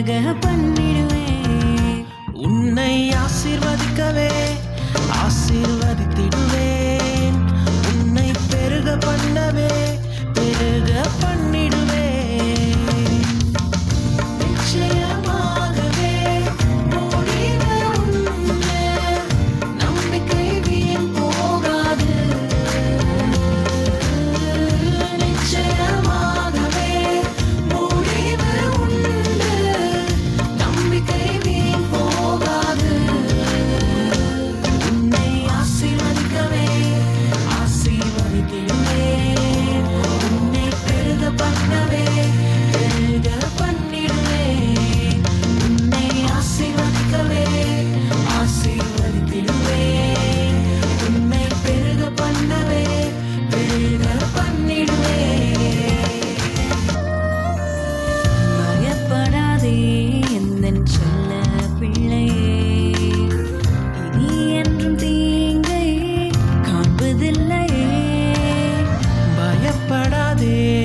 அழக பண்ணிடுவேன். உன்னை ஆசீர்வதிக்கவே dear.